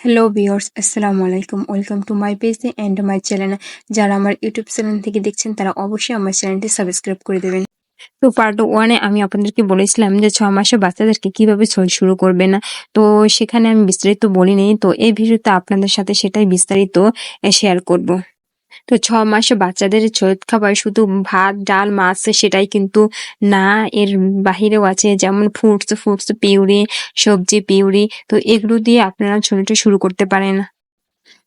Hello viewers আসসালামু আলাইকুম welcome to my page and my channel যারা আমার ইউটিউব চ্যানেল থেকে দেখছেন, তারা অবশ্যই আমার চ্যানেলটি সাবস্ক্রাইব করে দেবেন। তো পার্ট ওয়ানে আমি আপনাদেরকে বলেছিলাম যে ছ মাসে বাচ্চাদেরকে কীভাবে ছয় শুরু করবে না? তো সেখানে আমি বিস্তারিত বলিনি। তো এই ভিডিওতে আপনাদের সাথে সেটাই বিস্তারিত শেয়ার করব। তো ছ মাসে বাচ্চাদের শরীর খাবার শুধু ভাত, ডাল, মাছ সেটাই কিন্তু না। এর বাহিরেও আছে যেমন ফ্রুটস ফ্রুটস পিউরি, সবজি, পিউরি। তো এগুলো দিয়ে আপনারা ছোটটা শুরু করতে পারেন।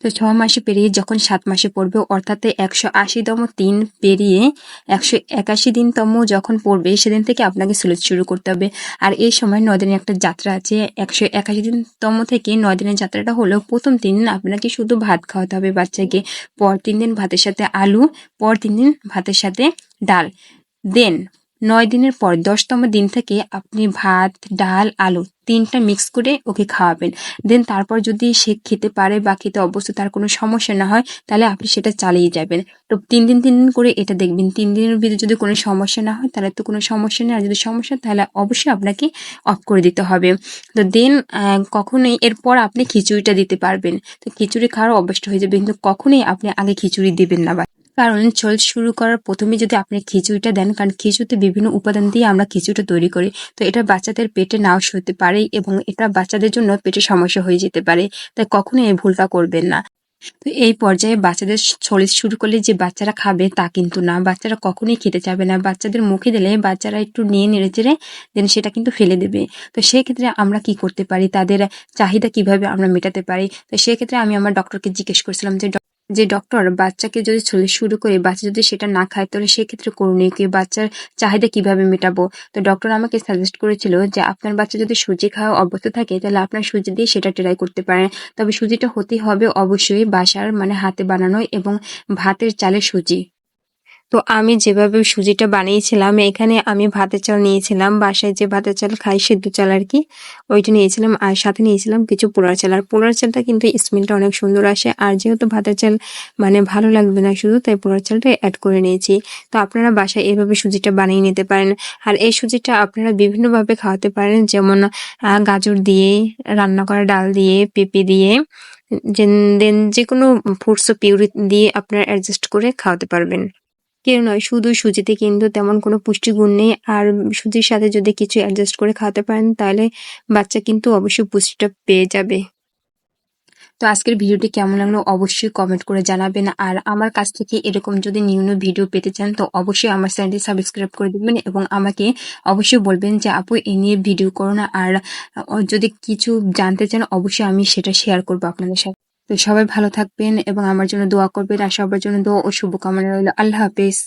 তো ছ মাসে পেরিয়ে যখন সাত মাসে পড়বে, অর্থাৎ একশো আশিতম দিন পেরিয়ে একশো একাশি দিনতম যখন পড়বে, সেদিন থেকে আপনাকে সুলুত শুরু করতে হবে। আর এই সময় নয় দিনের একটা যাত্রা আছে। একশো একাশি দিনতম থেকে নয় দিনের যাত্রাটা হলো প্রথম তিন দিন আপনাকে শুধু ভাত খাওয়াতে হবে বাচ্চাকে পর তিন দিন ভাতের সাথে আলু পর তিন দিন ভাতের সাথে ডাল। দেন নয় দিনের পর দশতম দিন থেকে আপনি ভাত, ডাল, আলু তিনটা মিক্স করে ওকে খাওয়াবেন। দেন তারপর যদি সে খেতে পারে বা খেতে অবশ্যই তার কোনো সমস্যা না হয়, তাহলে আপনি সেটা চালিয়ে যাবেন। তো তিন দিন তিন দিন করে এটা দেখবেন। তিন দিনের ভিতরে যদি কোনো সমস্যা না হয়, তাহলে তো কোনো সমস্যা নেই। আর যদি সমস্যা, তাহলে অবশ্যই আপনাকে অফ করে দিতে হবে। তো দেন কখনোই এরপর আপনি খিচুড়িটা দিতে পারবেন। তো খিচুড়ি খাওয়ার অভ্যস্ত হয়ে যাবে কিন্তু কখনোই আপনি আগে খিচুড়ি দিবেন না কারণ চল শুরু করার প্রথমে যদি আপনি খিচুড়িটা দেন, কারণ খিচুড়িতে বিভিন্ন উপাদান দিয়ে আমরা খিচুড়িটা তৈরি করি, তো এটা বাচ্চাদের পেটে নাও হতে পারে এবং এটা বাচ্চাদের জন্য পেটে সমস্যা হয়ে যেতে পারে। তাই কখনো এই ভুলটা করবেন না। তো এই পর্যায়ে বাচ্চাদের শরীর শুরু করলে যে বাচ্চারা খাবে তা কিন্তু না। বাচ্চারা কখনোই খেতে চাবে না। বাচ্চাদের মুখে দিলে বাচ্চারা একটু নিয়ে নেড়ে চেড়ে দেন সেটা কিন্তু ফেলে দেবে। তো সেক্ষেত্রে আমরা কি করতে পারি? তাদের চাহিদা কীভাবে আমরা মেটাতে পারি? তো সেক্ষেত্রে আমি আমার ডক্টরকে জিজ্ঞেস করছিলাম যে যে ডক্টর বাচ্চাকে যদি শুরু করে, বাচ্চা যদি সেটা না খায়, তাহলে সেক্ষেত্রে করণীয় কি? বাচ্চার চাহিদা কীভাবে মেটাবো? তো ডক্টর আমাকে সাজেস্ট করেছিল যে আপনার বাচ্চা যদি সুজি খাওয়া অবস্থা থাকে, তাহলে আপনার সুজি দিয়ে সেটা ট্রাই করতে পারেন। তবে সুজিটা হতেই হবে অবশ্যই বাসার মানে হাতে বানানো এবং ভাতের চালের সুজি। তো আমি যেভাবে সুজিটা বানিয়েছিলাম, এখানে আমি ভাতের চাল নিয়েছিলাম, বাসায় যে ভাতের চাল খাই, সেদ্ধ চাল আর কি, ওইটা নিয়েছিলাম আর সাথে নিয়েছিলাম কিছু পোলার চাল। আর পোলার চালটা কিন্তু স্মেলটা অনেক সুন্দর আসে, আর যেহেতু ভাতের চাল মানে ভালো লাগবে না শুধু, তাই পোলার চালটা অ্যাড করে নিয়েছি। তো আপনারা বাসায় এভাবে সুজিটা বানিয়ে নিতে পারেন। আর এই সুজিটা আপনারা বিভিন্নভাবে খাওয়াতে পারেন, যেমন গাজর দিয়ে, রান্না করা ডাল দিয়ে, পেঁপে দিয়ে, দেন যে কোনো ফ্রুটস পিউরি দিয়ে আপনারা অ্যাডজাস্ট করে খাওয়াতে পারবেন। কেউ নয়, শুধু সুজিতে কিন্তু তেমন কোনো পুষ্টিগুণ নেই। আর সুজির সাথে যদি কিছু অ্যাডজাস্ট করে খাওয়াতে পারেন, তাহলে বাচ্চা কিন্তু অবশ্যই পুষ্টিটা পেয়ে যাবে। তো আজকের ভিডিওটি কেমন লাগল অবশ্যই কমেন্ট করে জানাবেন। আর আমার কাছ থেকে এরকম যদি নিউ নিউ ভিডিও পেতে চান, তো অবশ্যই আমার চ্যানেলটি সাবস্ক্রাইব করে দেবেন এবং আমাকে অবশ্যই বলবেন যে, আপু, এ নিয়ে ভিডিও করো না। আর যদি কিছু জানতে চান, অবশ্যই আমি সেটা শেয়ার করব আপনাদের সাথে। তো সবাই ভালো থাকবেন এবং আমার জন্য দোয়া করবেন আর সবার জন্য দোয়া ও শুভকামনা রইল। আল্লাহ হাফেজ।